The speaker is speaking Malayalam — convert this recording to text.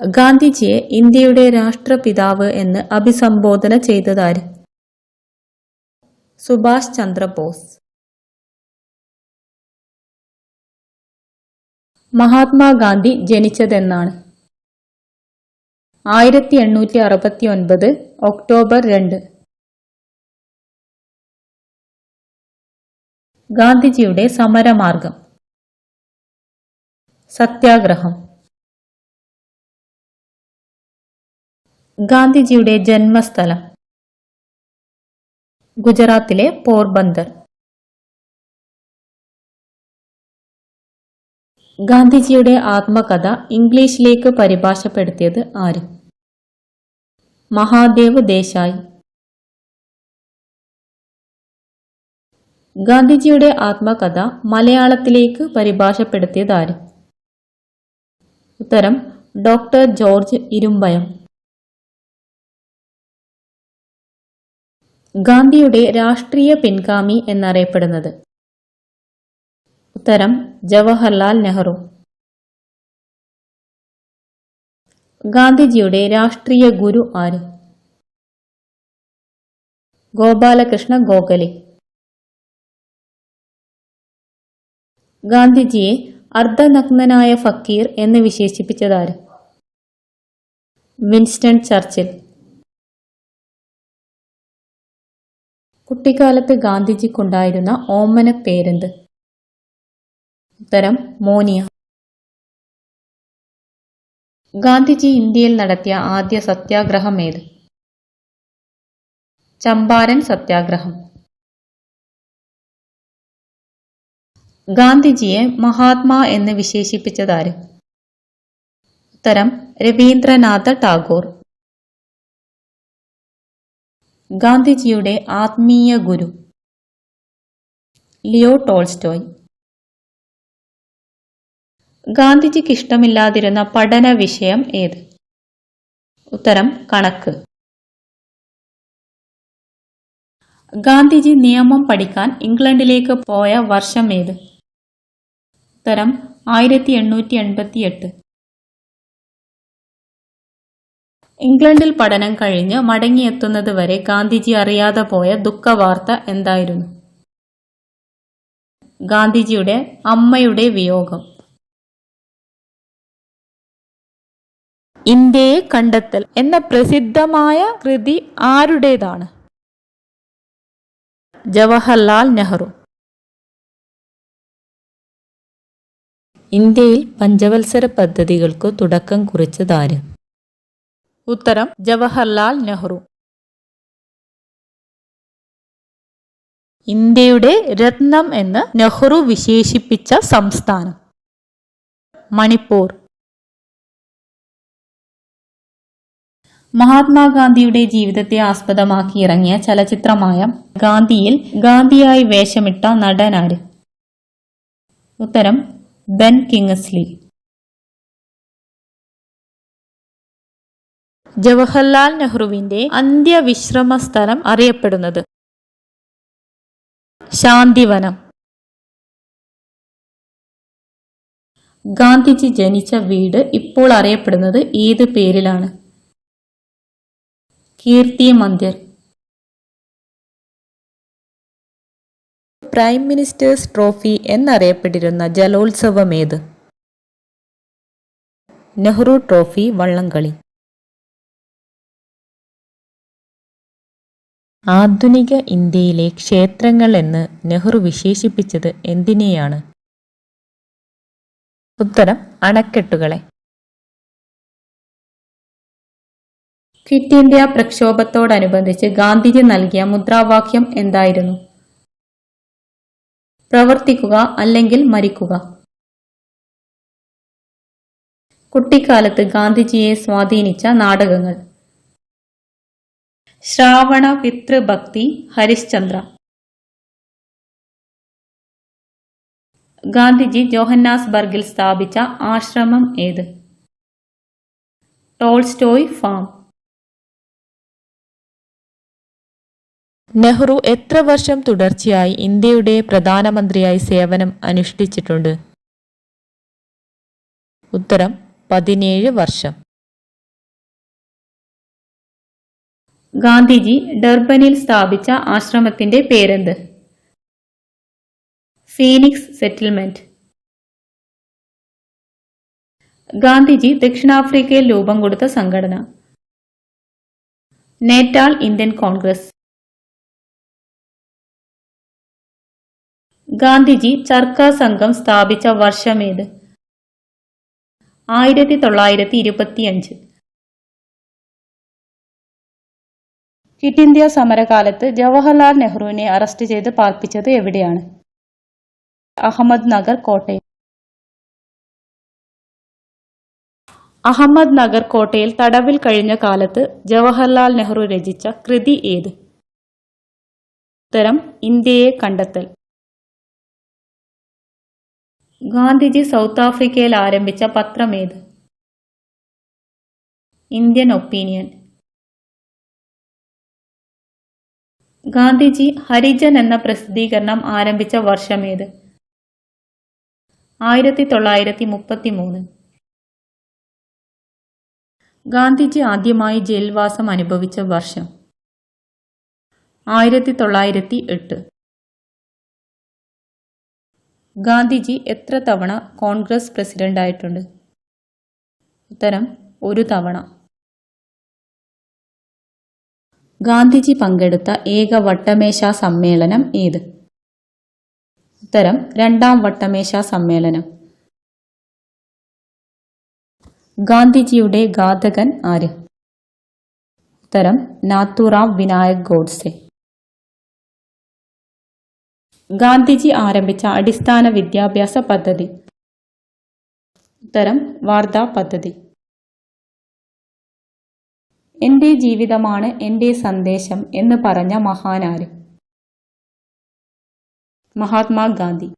ഗാന്ധിജിയെ ഇന്ത്യയുടെ രാഷ്ട്രപിതാവ് എന്ന് അഭിസംബോധന ചെയ്തതാര് സുഭാഷ് ചന്ദ്രബോസ്. മഹാത്മാഗാന്ധി ജനിച്ചതെന്നാണ്. ആയിരത്തി എണ്ണൂറ്റി അറുപത്തി ഒൻപത് ഒക്ടോബർ രണ്ട്. ഗാന്ധിജിയുടെ സമരമാർഗം. സത്യാഗ്രഹം. ഗാന്ധിജിയുടെ ജന്മസ്ഥലം. ഗുജറാത്തിലെ പോർബന്ദർ. ഗാന്ധിജിയുടെ ആത്മകഥ ഇംഗ്ലീഷിലേക്ക് പരിഭാഷപ്പെടുത്തിയത് ആര്? മഹാദേവ് ദേശായി. ഗാന്ധിജിയുടെ ആത്മകഥ മലയാളത്തിലേക്ക് പരിഭാഷപ്പെടുത്തിയത് ആര്? ഉത്തരം ഡോക്ടർ ജോർജ് ഇരുമ്പയം. ഗാന്ധിയുടെ രാഷ്ട്രീയ പിൻഗാമി എന്നറിയപ്പെടുന്നത്. ഉത്തരം ജവഹർലാൽ നെഹ്റു. ഗാന്ധിജിയുടെ രാഷ്ട്രീയ ഗുരു ആര്? ഗോപാലകൃഷ്ണ ഗോഖലെ. ഗാന്ധിജിയെ അർദ്ധനഗ്നനായ ഫക്കീർ എന്ന് വിശേഷിപ്പിച്ചതാര് വിൻസ്റ്റൺ ചർച്ചിൽ. കുട്ടിക്കാലത്ത് ഗാന്ധിജിക്കുണ്ടായിരുന്ന ഓമന പേരെന്ത്? ഉത്തരം മോനിയ. ഗാന്ധിജി ഇന്ത്യയിൽ നടത്തിയ ആദ്യ സത്യാഗ്രഹം ഏത്? ചമ്പാരൻ സത്യാഗ്രഹം. ഗാന്ധിജിയെ മഹാത്മാ എന്ന് വിശേഷിപ്പിച്ചതാര്? ഉത്തരം രവീന്ദ്രനാഥ ടാഗോർ. ഗാന്ധിജിയുടെ ആത്മീയ ഗുരു. Leo Tolstoy. ഗാന്ധിജിക്ക് ഇഷ്ടമില്ലാതിരുന്ന പഠന വിഷയം ഏത്? ഉത്തരം കണക്ക്. ഗാന്ധിജി നിയമം പഠിക്കാൻ ഇംഗ്ലണ്ടിലേക്ക് പോയ വർഷം ഏത്? ഉത്തരം ആയിരത്തി എണ്ണൂറ്റി എൺപത്തി എട്ട് ഇംഗ്ലണ്ടിൽ പഠനം കഴിഞ്ഞ് മടങ്ങിയെത്തുന്നത് വരെ ഗാന്ധിജി അറിയാതെ പോയ ദുഃഖവാർത്ത എന്തായിരുന്നു? ഗാന്ധിജിയുടെ അമ്മയുടെ വിയോഗം. ഇന്ത്യയെ കണ്ടെത്തൽ എന്ന പ്രസിദ്ധമായ കൃതി ആരുടേതാണ്? ജവഹർലാൽ നെഹ്റു. ഇന്ത്യയിൽ പഞ്ചവത്സര പദ്ധതികൾക്ക് തുടക്കം കുറിച്ചതാര് ഉത്തരം ജവഹർലാൽ നെഹ്റു. ഇന്ത്യയുടെ രത്നം എന്ന് നെഹ്റു വിശേഷിപ്പിച്ച സംസ്ഥാനം. മണിപ്പൂർ. മഹാത്മാഗാന്ധിയുടെ ജീവിതത്തെ ആസ്പദമാക്കി ഇറങ്ങിയ ചലച്ചിത്രമായ ഗാന്ധിയിൽ ഗാന്ധിയായി വേഷമിട്ട നടനാര് ഉത്തരം ബെൻ കിങ്സ്ലി. ജവഹർലാൽ നെഹ്റുവിന്റെ അന്ത്യവിശ്രമ സ്ഥലം അറിയപ്പെടുന്നത്. ശാന്തിവനം. ഗാന്ധിജി ജനിച്ച വീട് ഇപ്പോൾ അറിയപ്പെടുന്നത് ഏത് പേരിലാണ്? Kirti Mandir. Prime ministers trophy എന്നറിയപ്പെട്ടിരുന്ന ജലോത്സവം ഏത് നെഹ്റു ട്രോഫി വള്ളംകളി. ആധുനിക ഇന്ത്യയിലെ ക്ഷേത്രങ്ങൾ എന്ന് നെഹ്റു വിശേഷിപ്പിച്ചത് എന്തിനെയാണ്? ഉത്തരം അണക്കെട്ടുകളെ. ക്വിറ്റ് ഇന്ത്യ പ്രക്ഷോഭത്തോടനുബന്ധിച്ച് ഗാന്ധിജി നൽകിയ മുദ്രാവാക്യം എന്തായിരുന്നു? പ്രവർത്തിക്കുക അല്ലെങ്കിൽ മരിക്കുക. കുട്ടിക്കാലത്ത് ഗാന്ധിജിയെ സ്വാധീനിച്ച നാടകങ്ങൾ. ശ്രാവണ പിതൃഭക്തി ഹരിശ്ചന്ദ്ര. ഗാന്ധിജി ജോഹന്നാസ്ബർഗിൽ സ്ഥാപിച്ച ആശ്രമം ഏത്? Tolstoy farm. നെഹ്റു എത്ര വർഷം തുടർച്ചയായി ഇന്ത്യയുടെ പ്രധാനമന്ത്രിയായി സേവനം അനുഷ്ഠിച്ചിട്ടുണ്ട്? ഉത്തരം പതിനേഴ് വർഷം. ഗാന്ധിജി ഡർബനിൽ സ്ഥാപിച്ച ആശ്രമത്തിന്റെ പേരെന്ത്? Phoenix settlement. ഗാന്ധിജി ദക്ഷിണാഫ്രിക്കയിൽ രൂപം കൊടുത്ത സംഘടന. Natal Indian Congress. Gandhiji Charkha Sangham സ്ഥാപിച്ച വർഷമേത് ആയിരത്തി തൊള്ളായിരത്തി ഇരുപത്തിയഞ്ച്. ക്വിറ്റ് ഇന്ത്യ സമരകാലത്ത് ജവഹർലാൽ നെഹ്റുവിനെ അറസ്റ്റ് ചെയ്ത് പാർപ്പിച്ചത് എവിടെയാണ്? അഹമ്മദ് നഗർ കോട്ടയം. അഹമ്മദ് നഗർ കോട്ടയിൽ തടവിൽ കഴിഞ്ഞ കാലത്ത് ജവഹർലാൽ നെഹ്റു രചിച്ച കൃതി ഏത്? ഉത്തരം ഇന്ത്യയെ കണ്ടെത്തൽ. ഗാന്ധിജി സൗത്ത് ആഫ്രിക്കയിൽ ആരംഭിച്ച പത്രം ഏത്? Indian opinion. ഗാന്ധിജി ഹരിജൻ എന്ന പ്രസിദ്ധീകരണം ആരംഭിച്ച വർഷമേത് ആയിരത്തി തൊള്ളായിരത്തി മുപ്പത്തി മൂന്ന് ഗാന്ധിജി ആദ്യമായി ജയിൽവാസം അനുഭവിച്ച വർഷം? ആയിരത്തി തൊള്ളായിരത്തി എട്ട് ഗാന്ധിജി എത്ര തവണ കോൺഗ്രസ് പ്രസിഡന്റായിട്ടുണ്ട്? ഉത്തരം ഒരു തവണ. ഗാന്ധിജി പങ്കെടുത്ത ഏക വട്ടമേശ സമ്മേളനം ഏത്? ഉത്തരം രണ്ടാം വട്ടമേശ സമ്മേളനം. ഗാന്ധിജിയുടെ ഘാതകൻ ആര്? ഉത്തരം നാത്തുറാം വിനായക് ഗോഡ്സെ. ഗാന്ധിജി ആരംഭിച്ച അടിസ്ഥാന വിദ്യാഭ്യാസ പദ്ധതി. ഉത്തരം വാർത്താ പദ്ധതി. എന്റെ ജീവിതമാണ് എന്റെ സന്ദേശം എന്ന് പറഞ്ഞ മഹാനാര്? മഹാത്മാഗാന്ധി.